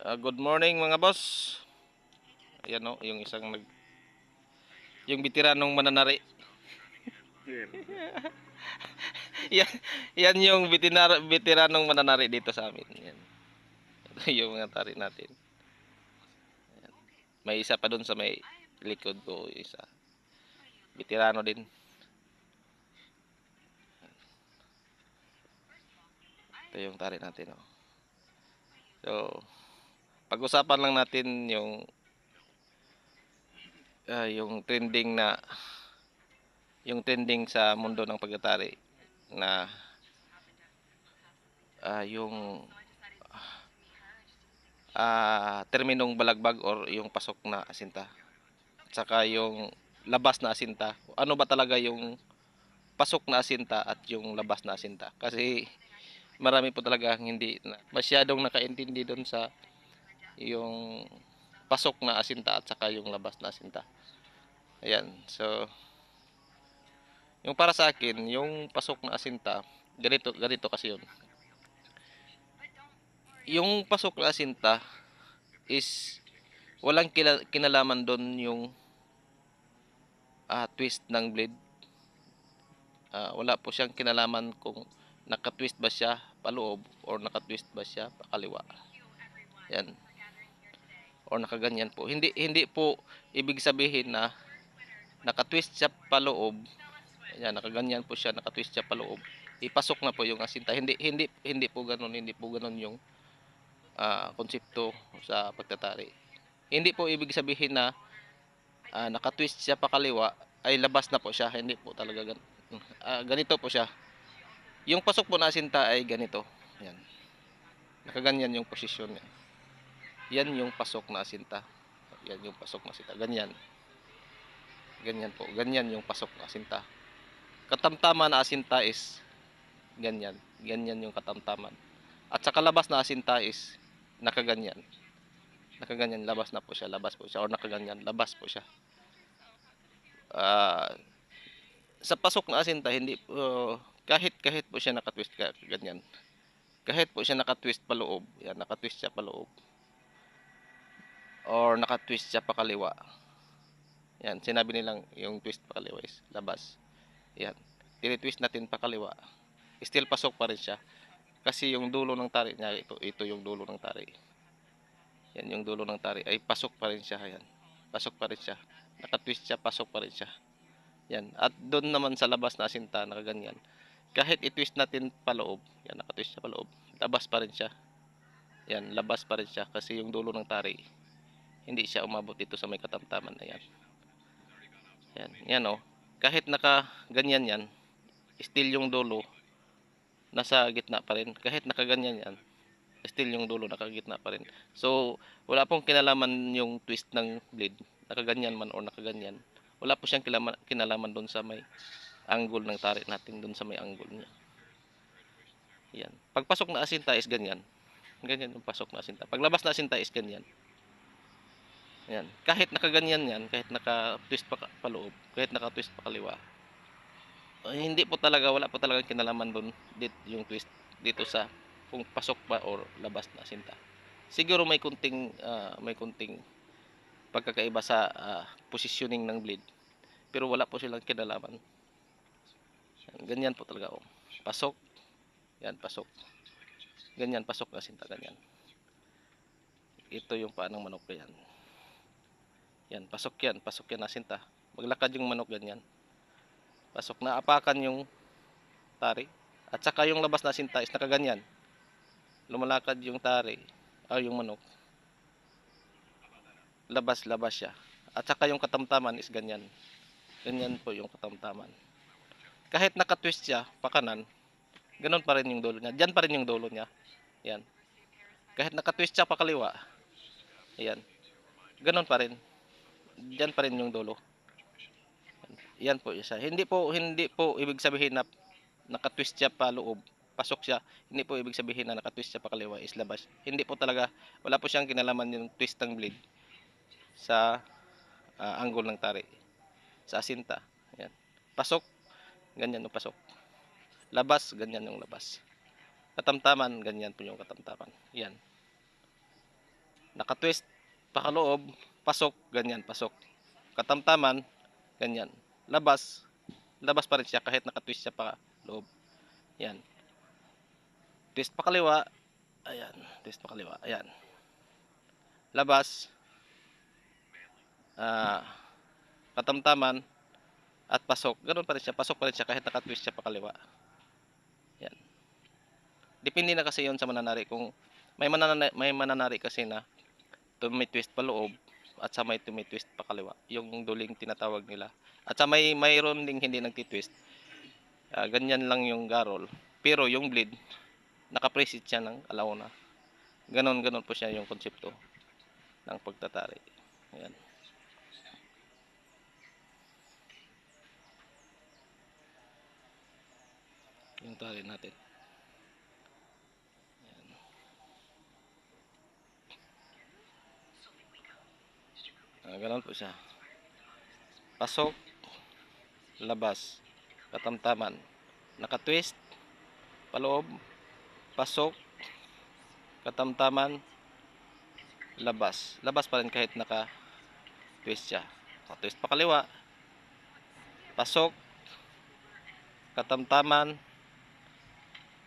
Ah, good morning mga boss. Ayan o, yung isang nag... Yung bitiranong mananari. yan, yan yung bitinar, bitiranong mananari dito sa amin. Yan. Ito yung mga tari natin. Ayan. May isa pa dun sa may likod ko. Isa. Bitirano din. Ito yung tari natin. Oh. So, pag-usapan lang natin yung ah, yung trending na yung trending sa mundo ng pagtatari na ah, yung ah, terminong balagbag or yung pasok na asinta. Saka yung labas na asinta. Ano ba talaga yung pasok na asinta at yung labas na asinta? Kasi marami po talaga hindi na, masyadong nakaintindi doon sa yung pasok na asinta at saka yung labas na asinta. Ayan. So yung para sa akin, yung pasok na asinta, ganito ganito kasi yun. Yung pasok na asinta is walang kinalaman doon yung ah, twist ng blade. Ah, wala po siyang kinalaman kung nakatwist ba siya paloob or nakatwist ba siya pakaliwa. Yan. Or nakaganyan po. Hindi hindi po ibig sabihin na nakatwist siya paloob. Yan, nakaganyan po siya, nakatwist siya paloob. Ipasok na po yung asinta. Hindi hindi hindi po ganoon, hindi po ganoon yung ah, konsepto sa pagtatari. Hindi po ibig sabihin na ah, nakatwist siya pakaliwa ay labas na po siya. Hindi po talaga gan ah, ganito po siya. Yung pasok po na asinta ay ganito. Yan. Nakaganyan yung posisyon niya. Yan yung pasok na asinta. Yan yung pasok na asinta. Ganyan. Ganyan po. Ganyan yung pasok na asinta. Katamtaman na asinta is ganyan. Ganyan yung katamtaman. At sa kalabas na asinta is nakaganyan. Nakaganyan. Labas na po siya. Labas po siya. Or nakaganyan. Labas po siya. Ah, sa pasok na asinta, hindi po, kahit kahit po siya nakatwist ka, ganyan. Kahit po siya nakatwist paloob, yan, nakatwist siya paloob or naka-twist siya pakaliwa. Yan, sinabi nilang yung twist pakaliwa is labas. Yan. Tinitwist natin pakaliwa. Still pasok pa rin siya. Kasi yung dulo ng tari niya, ito, ito yung dulo ng tari. Yan yung dulo ng tari. Ay, pasok pa rin siya. Yan. Pasok pa rin siya. Naka-twist siya, pasok pa rin siya. Yan. At doon naman sa labas na asinta, nakaganyan. Kahit i-twist natin paloob, yan, naka-twist siya paloob, labas pa rin siya. Yan, labas pa rin siya kasi yung dulo ng tari, hindi siya umabot dito sa may katamtaman na yan. Yan, yan oh. Kahit naka ganyan yan, still yung dulo nasa gitna pa rin. Kahit nakaganyan yan, still yung dulo nakagitna pa rin. So, wala pong kinalaman yung twist ng blade, nakaganyan man or nakaganyan. Wala po siyang kinalaman, kinalaman doon sa may angle ng tari natin doon sa may angle niya. Yan. Pagpasok na asinta is ganyan. Ganyan yung pasok na asinta. Paglabas na asinta is ganyan. Yan. Kahit nakaganyan yan, kahit naka-twist pa paloob, kahit naka-twist pa kaliwa, ay, hindi po talaga, wala po talaga kinalaman doon dit, yung twist dito sa kung pasok ba or labas na sinta. Siguro may kunting ah, may kunting pagkakaiba sa ah, positioning ng blade. Pero wala po silang kinalaman. Yan, ganyan po talaga oh. Pasok. Yan, pasok. Ganyan, pasok na sinta, ganyan. Ito yung paa ng manok yan. Yan, pasok yan, pasok yan na sinta. Maglakad yung manok ganyan. Pasok na apakan yung tari. At saka yung labas na sinta is nakaganyan. Lumalakad yung tari, o yung manok. Labas, labas siya. At saka yung katamtaman is ganyan. Ganyan po yung katamtaman. Kahit nakatwist siya, pakanan, ganun pa rin yung dulo niya. Diyan pa rin yung dulo niya. Yan. Kahit nakatwist siya pakaliwa, yan. Ganun pa rin. Diyan pa rin yung dulo. Yan po isa. Hindi po hindi po ibig sabihin na nakatwist siya pa loob, pasok siya. Hindi po ibig sabihin na nakatwist siya pa kaliwa is labas. Hindi po talaga wala po siyang kinalaman yung twist ng blade sa ah, angle ng tari sa asinta. Yan. Pasok, ganyan yung pasok. Labas, ganyan yung labas. Katamtaman, ganyan po yung katamtaman. Yan. Naka-twist, pakaloob, pasok, ganyan, pasok. Katamtaman, ganyan. Labas, labas pa rin siya kahit naka-twist siya pa loob. Yan. Twist pa kaliwa, ayan, twist pa kaliwa, ayan. Labas, ah, katamtaman, at pasok. Ganun pa rin siya, pasok pa rin siya kahit naka-twist siya pa kaliwa. Yan. Depende na kasi yon sa mananari kung may mananari, may mananari kasi na tumitwist pa loob at sa may tumitwist pa kaliwa. Yung duling tinatawag nila. At sa may mayroon ding hindi nagtitwist. Ah, ganyan lang yung garol. Pero yung bleed, nakapresit siya ng alauna. Ganon, ganon po siya yung konsepto ng pagtatari. Ayan. Yung tali natin. Ah, ganun po siya. Pasok, labas, katamtaman, nakatwist, paloob, pasok, katamtaman, labas. Labas pa rin kahit naka-twist siya. Twist pa kaliwa, pasok, katamtaman,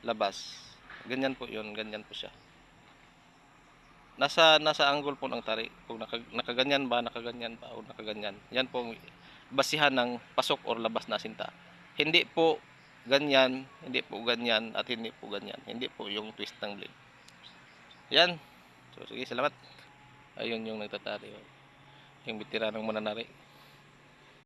labas. Ganyan po yun, ganyan po siya. Nasa nasa angle po ng tari. Kung naka, nakaganyan ba, nakaganyan ba, o nakaganyan. Yan po ang basihan ng pasok or labas na sinta. Hindi po ganyan, hindi po ganyan, at hindi po ganyan. Hindi po yung twist ng blade. Yan. So, sige, salamat. Ayun yung nagtatari. Yung bitiranong mananari.